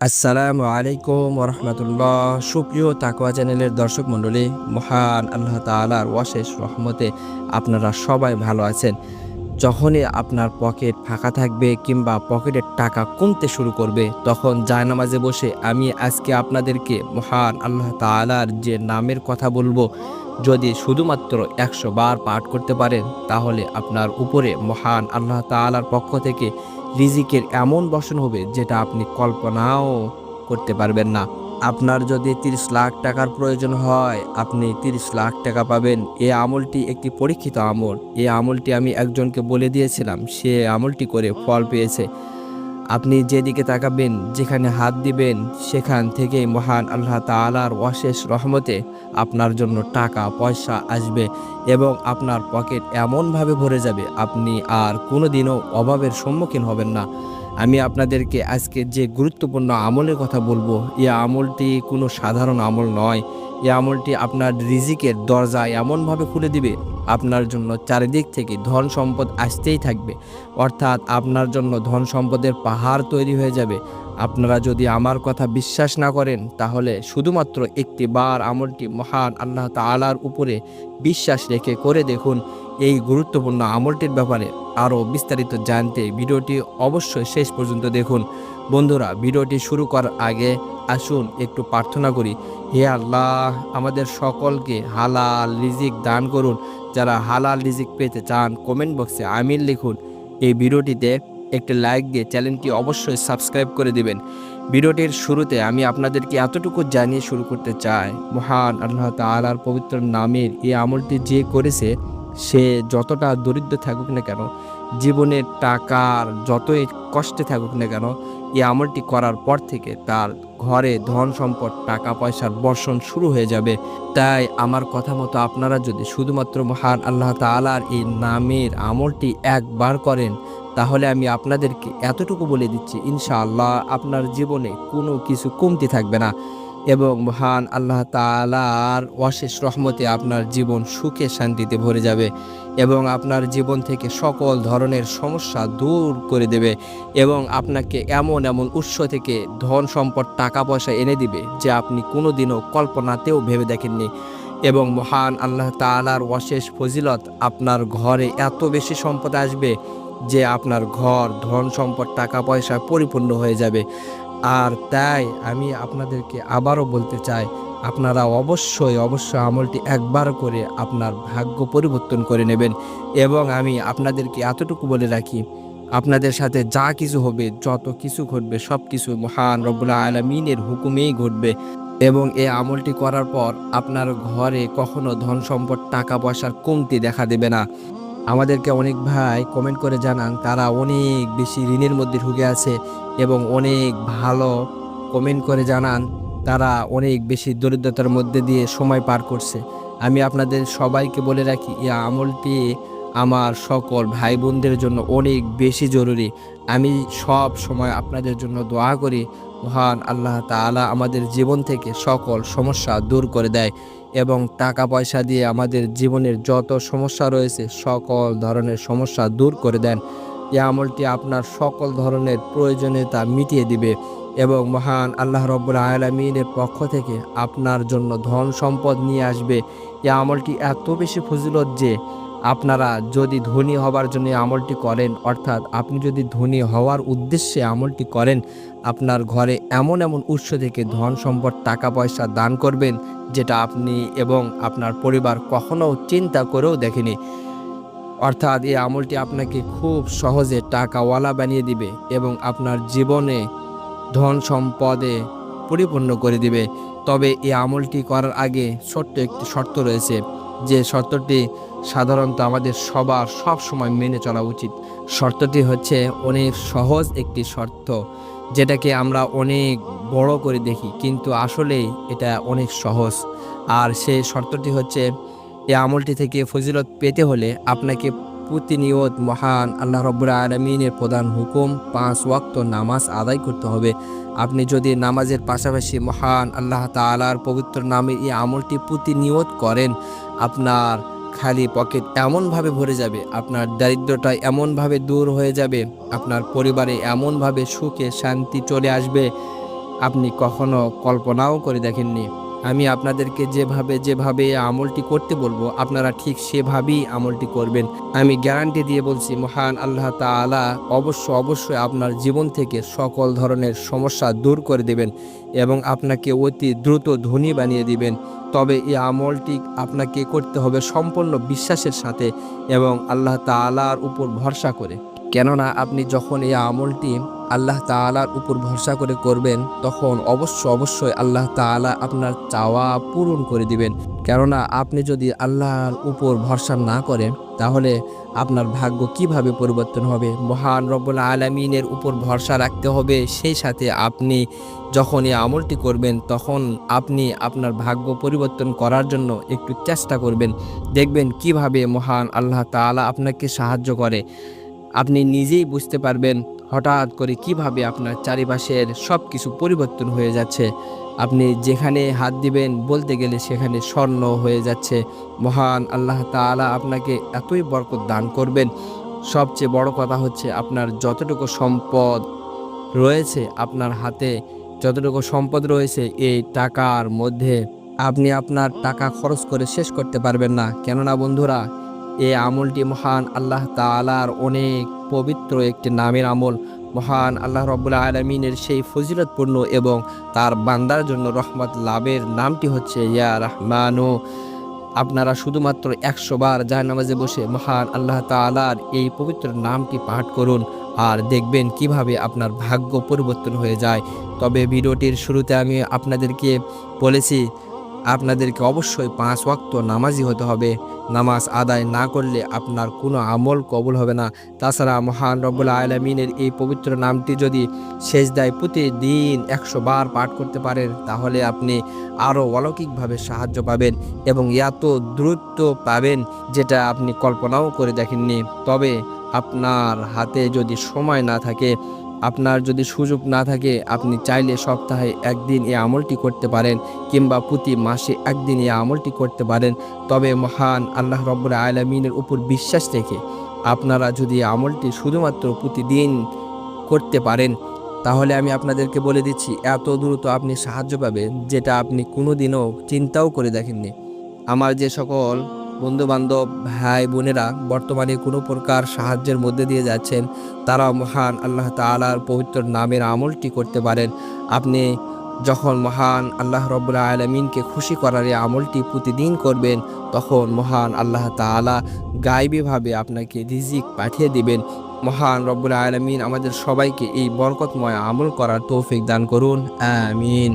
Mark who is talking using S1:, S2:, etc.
S1: আসসালামু আলাইকুম রহমতুল্লাহ সুপ্রিয় তাকওয়া চ্যানেলের দর্শক মণ্ডলী, মহান আল্লাহ তালার ওয়াশেষ রহমতে আপনারা সবাই ভালো আছেন। যখনই আপনার পকেট ফাঁকা থাকবে কিংবা পকেটের টাকা কমতে শুরু করবে, তখন জায়নামাজে বসে আমি আজকে আপনাদেরকে মহান আল্লাহ তালার যে নামের কথা বলব, যদি শুধুমাত্র একশো বার পাঠ করতে পারেন, তাহলে আপনার উপরে মহান আল্লাহ তালার পক্ষ থেকে রিজিকের এমন বসন হবে যেটা আপনি কল্পনাও করতে পারবেন না। আপনার যদি তিরিশ লাখ টাকার প্রয়োজন হয়, আপনি তিরিশ লাখ টাকা পাবেন। এ আমলটি একটি পরীক্ষিত আমল। এ আমলটি আমি একজনকে বলে দিয়েছিলাম, সে আমলটি করে ফল পেয়েছে। আপনি যেদিকে তাকাবেন, যেখানে হাত দিবেন, সেখান থেকে মহান আল্লাহ তালার অশেষ রহমতে আপনার জন্য টাকা, পয়সা আসবে এবং আপনার পকেট এমনভাবে ভরে যাবে, আপনি আর কোনো দিনও অভাবের সম্মুখীন হবেন না। আমি আপনাদেরকে আজকে যে গুরুত্বপূর্ণ আমলের কথা বলব এই আমলটি কোনো সাধারণ আমল নয়। এই আমলটি আপনার রিজিকের দরজা এমনভাবে খুলে দিবে, আপনার জন্য চারিদিক থেকে ধন সম্পদ আসতেই থাকবে। অর্থাৎ আপনার জন্য ধন সম্পদের পাহাড় তৈরি হয়ে যাবে। আপনারা যদি আমার কথা বিশ্বাস না করেন, তাহলে শুধুমাত্র একটি বার আমলটি মহান আল্লাহ তালার উপরে বিশ্বাস রেখে করে দেখুন। এই গুরুত্বপূর্ণ আমলটির ব্যাপারে আরও বিস্তারিত জানতে ভিডিওটি অবশ্যই শেষ পর্যন্ত দেখুন। বন্ধুরা, ভিডিওটি শুরু করার আগে আসুন একটু প্রার্থনা করি। হে আল্লাহ, আমাদের সকলকে হালাল রিজিক দান করুন। যারা হালাল রিজিক পেতে চান কমেন্ট বক্সে আমির লিখুন। এই ভিডিওটিতে একটি লাইক দিয়ে চ্যানেলটি অবশ্যই সাবস্ক্রাইব করে দিবেন। ভিডিওটির শুরুতে আমি আপনাদেরকে এতটুকু জানিয়ে শুরু করতে চাই, মহান আল্লাহ তালার পবিত্র নামের এই আমলটি যে করেছে সে যতটা দরিদ্র থাকুক না কেন জীবনের টাকার যতই কষ্টে থাকুক না কেন, এই আমলটি করার পর থেকে তার ঘরে ধন সম্পদ, টাকা পয়সার বর্ষণ শুরু হয়ে যাবে। তাই আমার কথা মতো আপনারা যদি শুধুমাত্র মহান আল্লাহ তালার এই নামের আমলটি একবার করেন, তাহলে আমি আপনাদেরকে এতটুকু বলে দিচ্ছি, ইনশাআল্লাহ আপনার জীবনে কোনো কিছু কমতি থাকবে না। এবং মহান আল্লাহ তালার অশেষ রহমতে আপনার জীবন সুখে শান্তিতে ভরে যাবে এবং আপনার জীবন থেকে সকল ধরনের সমস্যা দূর করে দেবে এবং আপনাকে এমন এমন উৎস থেকে ধন সম্পদ, টাকা পয়সা এনে দিবে যে আপনি কোনোদিনও কল্পনাতেও ভেবে দেখেননি। এবং মহান আল্লাহ তালার অশেষ ফজিলত, আপনার ঘরে এত বেশি সম্পদ আসবে যে আপনার ঘর, ধন সম্পদ, টাকা পয়সা পরিপূর্ণ হয়ে যাবে। আর তাই আমি আপনাদেরকে আবারও বলতে চাই, আপনারা অবশ্যই অবশ্যই আমলটি একবার করে আপনার ভাগ্য পরিবর্তন করে নেবেন। এবং আমি আপনাদেরকে এতটুকু বলে রাখি, আপনাদের সাথে যা কিছু হবে, যত কিছু ঘটবে, সব কিছু মহান রব্বুল্লাহ আলমিনের হুকুমেই ঘটবে। এবং এই আমলটি করার পর আপনার ঘরে কখনো ধন সম্পদ টাকা পয়সার কমতি দেখা দেবে না। আমাদেরকে অনেক ভাই কমেন্ট করে জানান, তারা অনেক বেশি ঋণের মধ্যে ঢুকে আছে এবং অনেক ভালো কমেন্ট করে জানান, তারা অনেক বেশি দরিদ্রতার মধ্যে দিয়ে সময় পার করছে। আমি আপনাদের সবাইকে বলে রাখি, এই আমলটি আমার সকল ভাই বোনদের জন্য অনেক বেশি জরুরি। আমি সব সময় আপনাদের জন্য দোয়া করি, মহান আল্লাহ তাআলা আমাদের জীবন থেকে সকল সমস্যা দূর করে দেয়। এবং টাকা পয়সা দিয়ে আমাদের জীবনের যত সমস্যা রয়েছে, সকল ধরনের সমস্যা দূর করে দেন। এই আমলটি আপনার সকল ধরনের প্রয়োজনীয়তা মিটিয়ে দিবে এবং মহান আল্লাহ রব্বুল আলমিনের পক্ষ থেকে আপনার জন্য ধন সম্পদ নিয়ে আসবে। এই আমলটি এত বেশি ফজিলত যে আপনারা যদি ধনী হবার জন্য আমলটি করেন, অর্থাৎ আপনি যদি ধনী হওয়ার উদ্দেশ্যে আমলটি করেন, আপনার ঘরে এমন এমন উৎস থেকে ধন সম্পদ টাকা পয়সা দান করবেন যেটা আপনি এবং আপনার পরিবার কখনো চিন্তা করেও দেখেনি। অর্থাৎ এই আমলটি আপনাকে খুব সহজে টাকাওয়ালা বানিয়ে দিবে এবং আপনার জীবনে ধন সম্পদে পরিপূর্ণ করে দিবে। তবে এই আমলটি করার আগে ছোট্ট একটি শর্ত রয়েছে, যে শর্তটি সাধারণত আমাদের সবার সব সময় মেনে চলা উচিত। শর্তটি হচ্ছে অনেক সহজ একটি শর্ত। যেটাকে আমরা অনেক বড় করে দেখি, কিন্তু আসলেই এটা অনেক সহজ। আর সেই শর্তটি হচ্ছে এই আমলটি থেকে ফজিলত পেতে হলে আপনাকে প্রতিনিয়ত মহান আল্লাহ রব্বুল আলমিনের প্রধান হুকুম, পাঁচ ওয়াক্ত নামাজ আদায় করতে হবে। আপনি যদি নামাজের পাশাপাশি মহান আল্লাহ তালার পবিত্র নামে এই আমলটি প্রতিনিয়ত করেন, আপনার খালি পকেট এমনভাবে ভরে যাবে, আপনার দারিদ্রটা এমনভাবে দূর হয়ে যাবে, আপনার পরিবারে এমনভাবে সুখে শান্তি চলে আসবে, আপনি কখনো কল্পনাও করে দেখেননি। আমি আপনাদেরকে যেভাবে যেভাবে আমলটি করতে বলব, আপনারা ঠিক সেভাবেই আমলটি করবেন। আমি গ্যারান্টি দিয়ে বলছি, মহান আল্লাহ তাআলা অবশ্য, অবশ্যই আপনার জীবন থেকে সকল ধরনের সমস্যা দূর করে দেবেন এবং আপনাকে অতি দ্রুত ধনী বানিয়ে দিবেন। তবে এই আমলটি আপনাকে করতে হবে সম্পূর্ণ বিশ্বাসের সাথে এবং আল্লাহ তাআলার উপর ভরসা করে। কেননা আপনি যখন এই আমলটি আল্লাহ তাআলার উপর ভরসা করে করবেন, তখন অবশ্য অবশ্যই আল্লাহ তাআলা আপনার চাওয়া পূরণ করে দিবেন। কেননা আপনি যদি আল্লাহর উপর ভরসা না করেন, তাহলে আপনার ভাগ্য কীভাবে পরিবর্তন হবে? মহান রব্বুল আলমিনের উপর ভরসা রাখতে হবে। সেই সাথে আপনি যখন এই আমলটি করবেন, তখন আপনি আপনার ভাগ্য পরিবর্তন করার জন্য একটু চেষ্টা করবেন। দেখবেন কীভাবে মহান আল্লাহ তাআলা আপনাকে সাহায্য করে। আপনি নিজেই বুঝতে পারবেন হঠাৎ করে কীভাবে আপনার চারিপাশের সব কিছু পরিবর্তন হয়ে যাচ্ছে। আপনি যেখানে হাত দিবেন বলতে গেলে সেখানে স্বর্ণ হয়ে যাচ্ছে। মহান আল্লাহ তাআলা আপনাকে এতই বরকত দান করবেন। সবচেয়ে বড় কথা হচ্ছে আপনার যতটুকু সম্পদ রয়েছে আপনার হাতে, যতটুকু সম্পদ রয়েছে এই টাকার মধ্যে আপনি আপনার টাকা খরচ করে শেষ করতে পারবেন না। কেননা বন্ধুরা এই আমলটি মহান আল্লাহ তাআলার অনেক পবিত্র একটি নামের আমল। মহান আল্লাহ রব্বুল্লা আলমিনের সেই ফজিলতপূর্ণ এবং তার বান্দার জন্য রহমত লাভের নামটি হচ্ছে ইয়া রহমানু। আপনারা শুধুমাত্র একশো বার জায়নামাজে বসে মহান আল্লাহ তাআলার এই পবিত্র নামটি পাঠ করুন আর দেখবেন কীভাবে আপনার ভাগ্য পরিবর্তন হয়ে যায়। তবে ভিডিওটির শুরুতে আমি আপনাদেরকে বলেছি আপনাদেরকে অবশ্যই পাঁচ ওয়াক্ত নামাজি হতে হবে। নামাজ আদায় না করলে আপনার কোনো আমল কবুল হবে না। তাছাড়া মহান রব্বুল আলমিনের এই পবিত্র নামটি যদি শেষ দেয় প্রতিদিন একশো বার পাঠ করতে পারেন, তাহলে আপনি আরও অলৌকিকভাবে সাহায্য পাবেন এবং এত দ্রুত পাবেন যেটা আপনি কল্পনাও করে দেখেননি। তবে আপনার হাতে যদি সময় না থাকে আপনার যদি সুযোগ না থাকে, আপনি চাইলে সপ্তাহে একদিন এই আমলটি করতে পারেন কিংবা প্রতি মাসে একদিন এই আমলটি করতে পারেন। তবে মহান আল্লাহ রব্বুল আলমিনের উপর বিশ্বাস রেখে আপনারা যদি আমলটি শুধুমাত্র প্রতিদিন করতে পারেন, তাহলে আমি আপনাদেরকে বলে দিচ্ছি, এত দ্রুত আপনি সাহায্য পাবেন যেটা আপনি কোনোদিনও চিন্তাও করে দেখেননি। আমার যে সকল বন্ধু বান্ধব ভাই বোনেরা বর্তমানে কোনো প্রকার সাহায্যের মধ্যে দিয়ে যাচ্ছেন তারা মহান আল্লাহ তাআলার পবিত্র নামের আমলটি করতে পারেন। আপনি যখন মহান আল্লাহ রব্বুল আলমিনকে খুশি করার এই আমলটি প্রতিদিন করবেন, তখন মহান আল্লাহ তাআলা গাইবীভাবে আপনাকে রিজিক পাঠিয়ে দিবেন। মহান রব্বুল আলমিন আমাদের সবাইকে এই বরকতময় আমল করার তৌফিক দান করুন। আমিন।